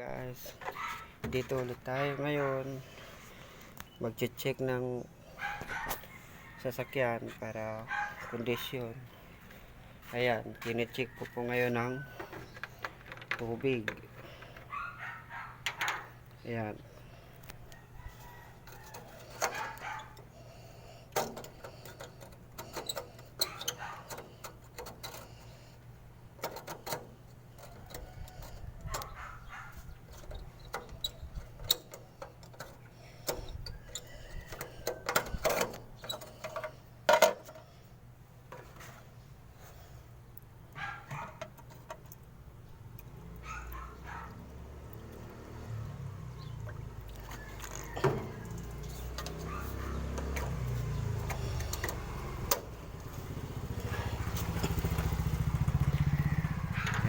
guys. Dito ulit tayo ngayon. Magche-check ng sasakyan para kondisyon. Ayan kine-check ko po ngayon ng tubig. Ayan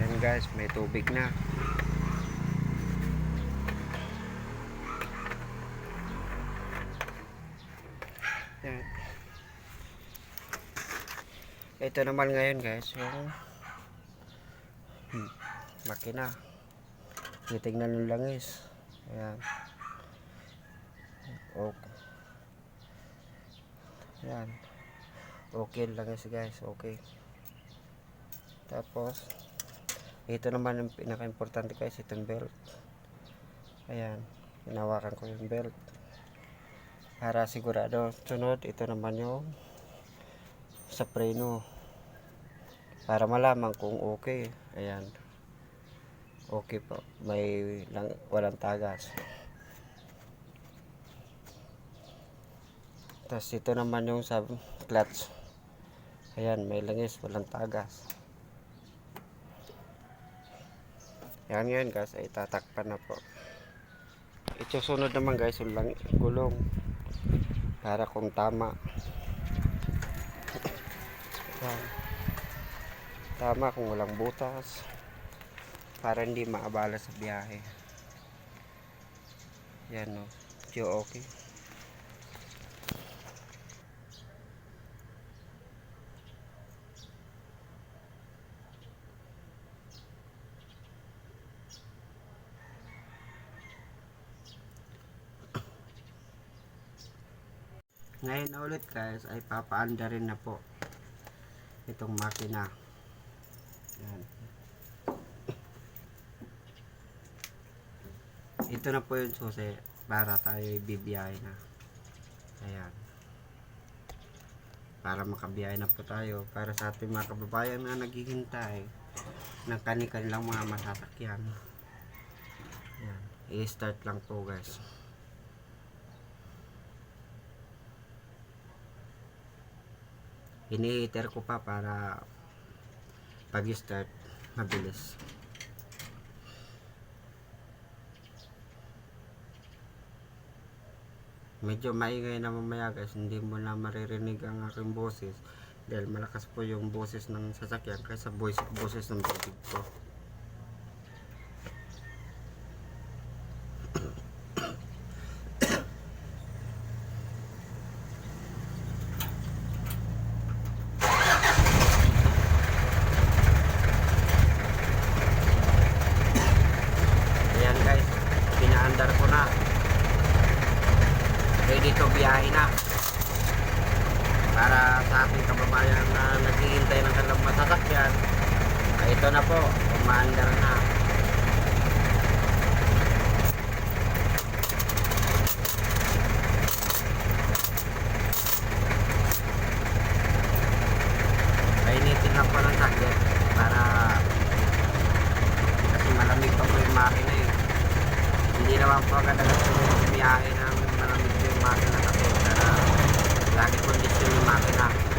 ayan guys may tubig na. Ito naman ngayon guys, yung hmm, makina. Titignan ng langis. Ayan. Okay. Ayan. Okay ang langis guys, okay. Tapos, ito naman ang pinaka-importante guys, itong belt. Ayan. Hinawakan ko yung belt. Para sigurado sunod ito naman yung sa preno para malaman kung okay. Ayan. Okay po. May lang, walang tagas. Tapos ito naman yung sa clutch. Ayan may langis walang tagas yan yan guys. Ay tatakpan na po. Ito sunod naman guys. Yung gulong. Para kung tama. Tama kung walang butas. Para hindi maabala sa biyahe. Yan no medyo okay Ngayon ulit guys ay papaanda rin na po itong makina. Yan. Ito na po yung susi para tayo ibibiyahe na. Ayan. Para makabiyahe na po tayo para sa ating mga kababayan na naghihintay ng kani-kanilang mga masasakyan. Ayan. I-start lang po guys. Ini-heater ko pa para pag start mabilis. Medyo maingay na mamaya guys. Hindi mo na maririnig ang aking boses dahil malakas po yung boses ng sasakyan kaysa voice, boses ng bibig ko Ayan guys, pinaandar ko na. Ready to biyahe na. Para sa ating kababayan na naghihintay ng kanilang masasakyan, ay ito na po, umaandar na. Painitin lang po ng sakyan para kasi malamig pa po yung makina eh. Agad agad bumiyahe ng malamig po yung makina kasi para lagi kondisyon yung makina.